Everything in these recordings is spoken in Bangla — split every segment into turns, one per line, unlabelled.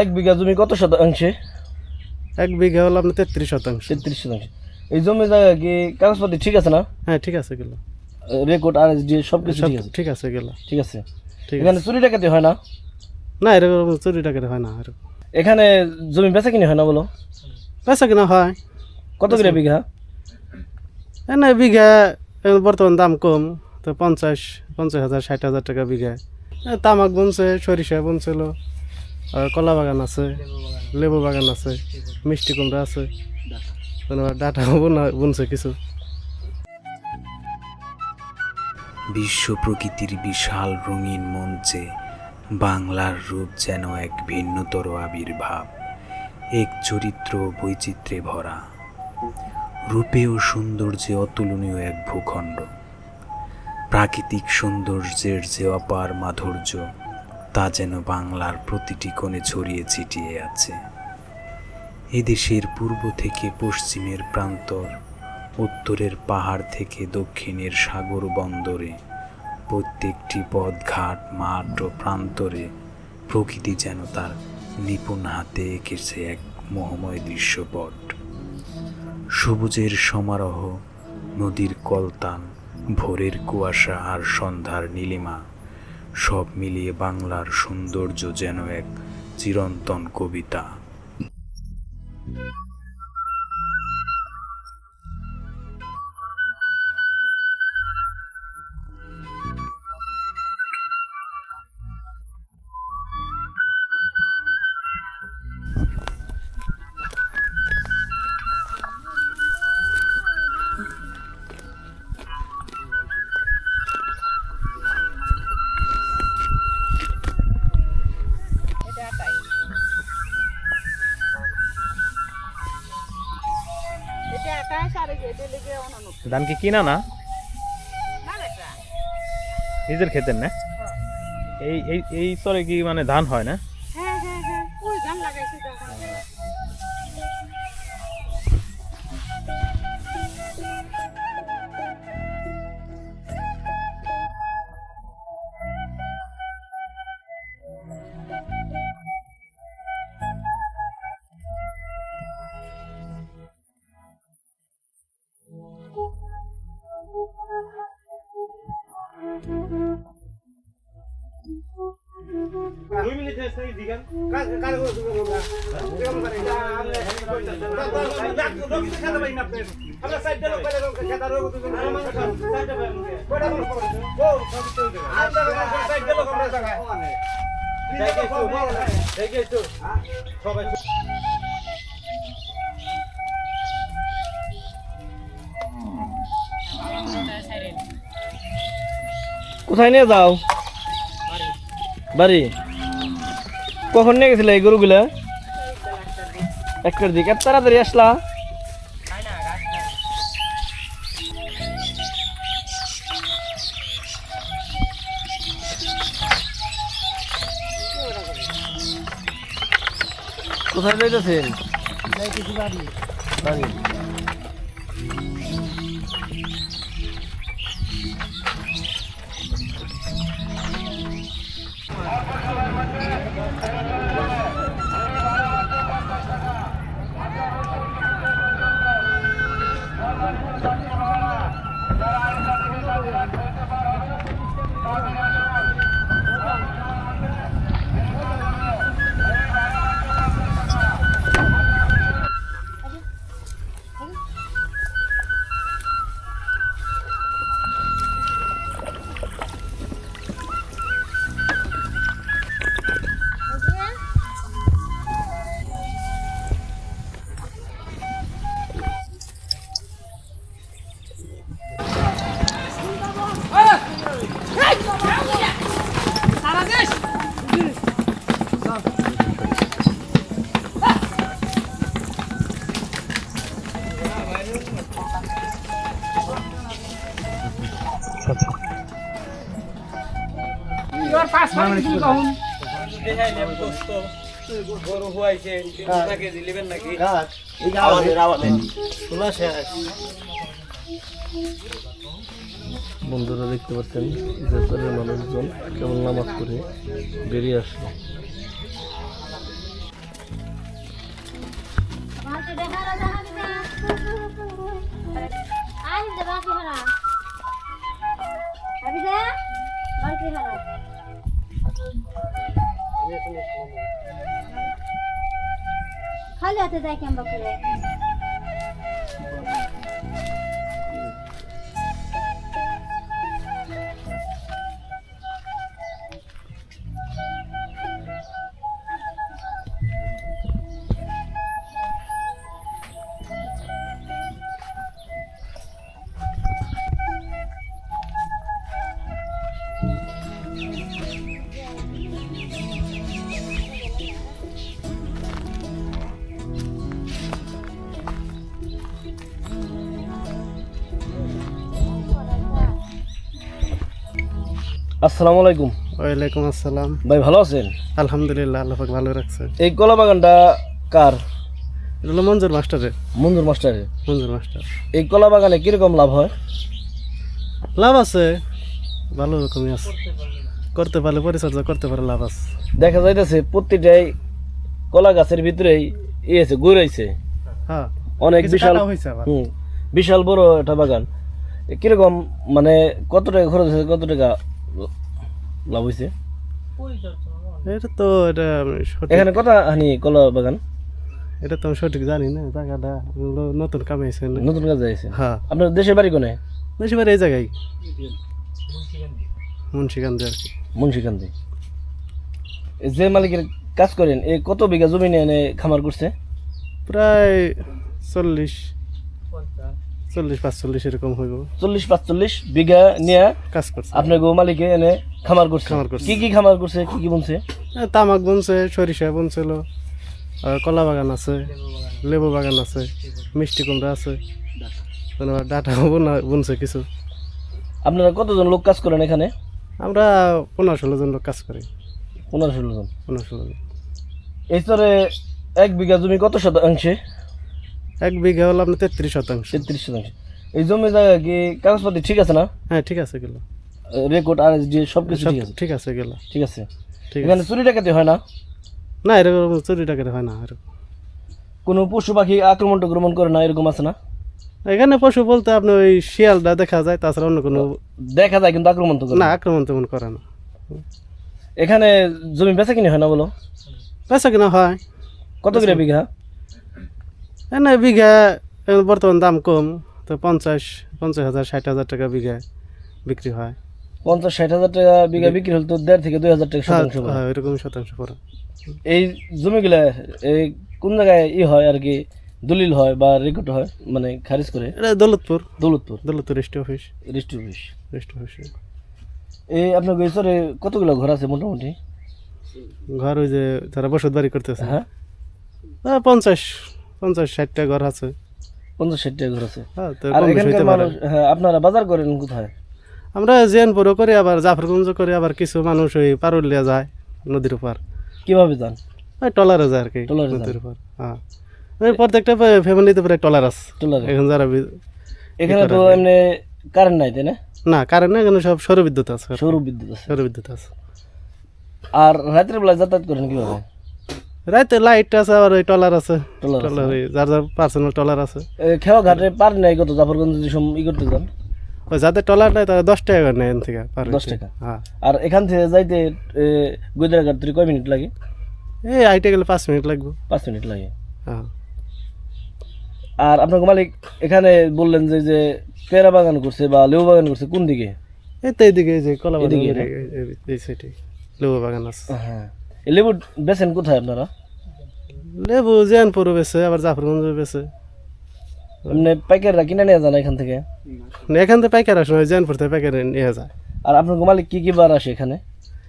এক বিঘা জমি কত শতাংশে?
এক বিঘা হলো আপনার তেত্রিশ শতাংশ।
তেত্রিশ শতাংশ। এই জমি জায়গা কি কাগজপাতি ঠিক আছে না?
হ্যাঁ ঠিক আছে গেল।
রেকর্ড আর ডি সব কিছু ঠিক আছে?
ঠিক আছে গেল।
ঠিক আছে। এখানে চুরি টাকাতে হয় না?
না এরকম চুরি টাকাতে হয় না এরকম।
এখানে জমি বেচা কিনে হয় না বলো?
বেচা কিনা হয়।
কত করে বিঘা?
এনে বিঘা বর্তমান দাম কম। তো পঞ্চাশ পঞ্চাশ হাজার ষাট হাজার টাকা বিঘা। তামাক বুনছে সরিষা বুনছিল। আর কলা বাগান আছে, লেবু বাগান আছে, মিষ্টি কুমড়া আছে। ডাটা বুনা বুনছে কিছু।
বিশ্ব প্রকৃতির বিশাল রঙিন মঞ্চে বাংলার রূপ যেন এক ভিন্নতর আবির্ভাব, এক চরিত্র বৈচিত্র্যে ভরা। রূপে ও সৌন্দর্যে অতুলনীয় এক ভূখণ্ড। প্রাকৃতিক সৌন্দর্যের যে অপার মাধুর্য তা যেন বাংলার প্রতিটি কোণে ছড়িয়ে ছিটিয়ে আছে। এদেশের পূর্ব থেকে পশ্চিমের প্রান্তর, উত্তরের পাহাড় থেকে দক্ষিণের সাগর বন্দরে, প্রত্যেকটি পথঘাট, মাঠ ও প্রান্তরে প্রকৃতি যেন তার নিপুণ হাতে এঁকেছে এক মোহময় দৃশ্যপট। সবুজের সমারোহ, নদীর কলতান, ভোরের কুয়াশা আর সন্ধ্যার নীলিমা সব মিলিয়ে বাংলার সৌন্দর্য যেন এক চিরন্তন কবিতা।
ধান কি কিনা না? নিজের খেতেন না? এই এই এই স্তরে কি মানে ধান হয় না?
হ্যাঁ হ্যাঁ হ্যাঁ ওই ধান লাগাইছি তখন
কোথায় নিয়ে যাও? বাড়ি। কখন নিয়ে গেছিলে এই গরুগুলা? একটার দিকে তাড়াতাড়ি আসলা। কোথায় যাইতেছেন? বাড়ি। Yeah. বন্ধুরা দেখতে পাচ্ছেন যে মানুষজন কেমন নামাজ পড়ে বেরিয়ে আসলো।
খালি Hala tedayken bakıyor.
আসসালামু আলাইকুম।
ওয়ালাইকুম আসসালাম।
ভাই ভালো আছেন?
আলহামদুলিল্লাহ আল্লাহ পাক ভালো রাখছে।
এই কলা বাগানটা কার?
এটা হলো মঞ্জুর মাস্টারের।
মঞ্জুর মাস্টারের?
মঞ্জুর মাস্টার।
এই কলা বাগানে কীরকম লাভ হয়?
লাভ আছে ভালো রকমই আছে। করতে পারলে পরিচর্যা করতে পারলে লাভ আছে।
দেখা যাইতেছে প্রতিটাই কলা গাছের ভিতরেই ইয়ে আছে ঘুরাইছে
হ্যাঁ
অনেক বিশাল হুম, বিশাল বড় একটা বাগান। কীরকম মানে কত টাকা খরচ হয়েছে কত টাকা লাভ হয়েছে
এটা তো এটা
এখানে কত হানি কলা বাগান?
এটা তো আমি সঠিক জানি না জায়গাটা নতুন কামাইছে না।
নতুন কাজ আছে
হ্যাঁ।
আপনার দেশের বাড়ি কোনে?
বেশি বার এই জায়গায়। মুন্সিগঞ্জে আর কি।
মুন্সিকান্দি যে মালিকের কাজ করেন এই কত বিঘা জমি নিয়ে এনে খামার করছে?
প্রায় চল্লিশ চল্লিশ পাঁচচল্লিশ এরকম হইব।
চল্লিশ পাঁচচল্লিশ বিঘা নিয়ে
কাজ করছে।
আপনার গো মালিকে এনে খামার করছে।
খামার করছে।
কি কি খামার করছে কি কি বলছে
তামাক বুনছে সরিষা বুনছিল কলা বাগান আছে লেবু বাগান আছে মিষ্টি কুমড়া আছে। ডাটা বুনা বুনছে কিছু।
আপনারা কতজন লোক কাজ করেন এখানে?
আমরা পনেরো ষোলো জন লোক কাজ করি।
পনেরো ষোলো জন।
পনেরো ষোলো জন।
এই স্তরে এক বিঘা জমি কত শতাংশে?
এক বিঘা হলো আপনার তেত্রিশ শতাংশ।
তেত্রিশ শতাংশ। এই জমি জায়গা কি কাগজপাতি ঠিক আছে না?
হ্যাঁ ঠিক আছে গেল।
রেকর্ড আর ডি সব কিছু ঠিক আছে?
ঠিক আছে গেল।
ঠিক আছে। এখানে চুরি ডাকাতি হয় না?
না এরকম চুরি টাকা হয় না এরকম।
কোনো পশু পাখি আক্রমণ টাক্রমণ করে না এরকম আছে না?
এখানে পশু বলতে আপনি ওই শিয়ালটা দেখা যায় তাছাড়া অন্য কোনো
দেখা যায় কিন্তু আক্রমণ তো
না?
না
আক্রমণ তেমন করে না।
এখানে জমি বেচা কিনে হয় না বলো?
বেচা কিনা হয়।
কত করে বিঘা?
এনে বিঘা বর্তমান দাম কম তো পঞ্চাশ পঞ্চাশ হাজার ষাট হাজার টাকা বিঘা বিক্রি হয়।
পঞ্চাশ ষাট হাজার টাকা বিঘা বিক্রি হলে তো দেড় থেকে দুই হাজার টাকা
হ্যাঁ,
শতাংশ পড়ে।
হ্যাঁ, এরকম শতাংশ পড়ে।
এই জমিগুলা এই কোন জায়গায় ই হয় আর কি দলিল হয় বা রেকর্ড হয় মানে খারিজ করে?
এটা Daulatpur.
Daulatpur.
Daulatpur registry office
registry office
registry office
এই আপনার গৈসরে কতগুলো ঘর আছে মোটামুটি?
ঘর ওই যে যারা বসত বাড়ি করতেছে।
হ্যাঁ।
হ্যাঁ, পঞ্চাশ পঞ্চাশ ষাটটা ঘর আছে।
পঞ্চাশ ষাট টাকা ঘর আছে।
হ্যাঁ তো
আর
কম বেশি
এখানকার
হইতে পারে।
মানুষ হ্যাঁ আপনারা বাজার করেন কোথায়?
আমরা জেনপুরও করি আবার জাফরগঞ্জ করি আবার কিছু মানুষ ওই পারুলিয়া যায় নদীর উপর।
কীভাবে যান?
ওই টলারে যায় আর কি
ট্রলারে যায়।
নদীর উপর হ্যাঁ। ওই প্রত্যেকটা ফ্যামিলিতে প্রায় টলার আছে।
ট্রলারে
এখন যারা বি-
এখানে তো এমনি কারেন্ট নাই তাই না?
না কারেন্ট না এখানে সব সৌর বিদ্যুৎ আছে।
সৌর বিদ্যুৎ আছে।
সৌর বিদ্যুৎ আছে।
আর রাতের বেলা যাতায়াত করেন কীভাবে?
রাতে লাইট আছে আবার ওই টলার আছে। টলার যার যার পার্সোনাল টলার আছে।
খেওয়া ঘাটে পার নাই কত? জাফরগঞ্জ যদি সম ই করতে যান।
ওই যাদের টলার নাই তারা দশ টাকা নেয় এখান থেকে
দশ টাকা।
হ্যাঁ।
আর এখান থেকে যাইতে গুজরাঘাট থেকে কয় মিনিট লাগে?
এই হাইটে গেলে পাঁচ মিনিট লাগবে।
পাঁচ মিনিট লাগে।
হ্যাঁ।
আর আপনার মালিক এখানে বললেন যে যে পেয়ারা বাগান করছে বা লেবু বাগান করছে কোন দিকে?
এই তো এইদিকে যে কলা বাগান এই- সাইডে লেবু বাগান আছে।
হ্যাঁ। লেবু বেছেন কোথায় আপনারা?
লেবু জেনপুরও বেছে আবার জাফরগঞ্জও বেছে
এমনি পাইকাররা কিনে নিয়ে যান এখান থেকে?
মানে এখান থেকে পাইকার আসে জেনপুর থেকে পাইকার নিয়ে যায়।
আর আপনার মালিক কি কি বার আসে এখানে?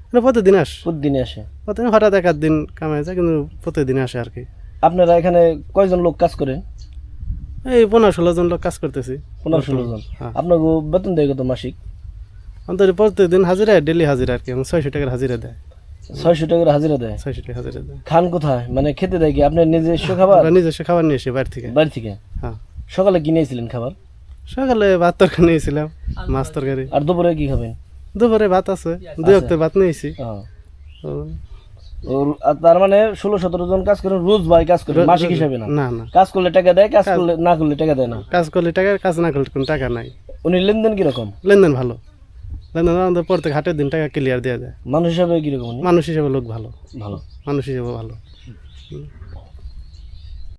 মানে প্রতিদিন আস।
প্রতিদিনে আসে।
প্রতিদিন হঠাৎ এক দিন কামাই যায় কিন্তু প্রতিদিন আসে আর কি।
আপনারা এখানে কয়জন লোক কাজ করেন?
এই পনেরো ষোলো জন লোক কাজ করতেছি।
পনেরো ষোলো জন।
হ্যাঁ।
আপনাকে বেতন দেয় কত মাসিক?
অন্তত প্রতিদিন হাজিরা ডেলি হাজিরা আর কি ছয়শো টাকার হাজিরা দেয়।
ছয়শো হাজিরা দেয়।
ছয়শো টাকা হাজিরা দেয়।
খান কোথায়? মানে খেতে দেয় কি? আপনার নিজস্ব হ্যাঁ,
খাবার নিজস্ব খাবার নিয়ে এসে বাড়ি থেকে।
বাড়ি থেকে?
হ্যাঁ।
সকালে কি নিয়েছিলেন খাবার?
সকালে ভাত তরকারি নিয়েছিলাম মাছ তরকারি।
আর দুপুরে কি খাবেন?
দুপুরে ভাত আছে দুই ভাত নিয়েছি।
তার মানে ষোলো সতেরো জন কাজ করেন রোজ ভাই কাজ করে মাসিক হিসাবে না?
না
কাজ করলে টাকা দেয় কাজ করলে না করলে টাকা দেয় না?
কাজ করলে টাকা কাজ না করলে কোনো টাকা নাই।
উনি লেনদেন কীরকম?
লেনদেন ভালো। আমাদের প্রত্যেক হাটের দিন টাকা ক্লিয়ার দেওয়া যায়।
মানুষ হিসাবে কীরকম
মানুষ হিসাবে লোক ভালো।
ভালো।
মানুষ হিসাবে ভালো।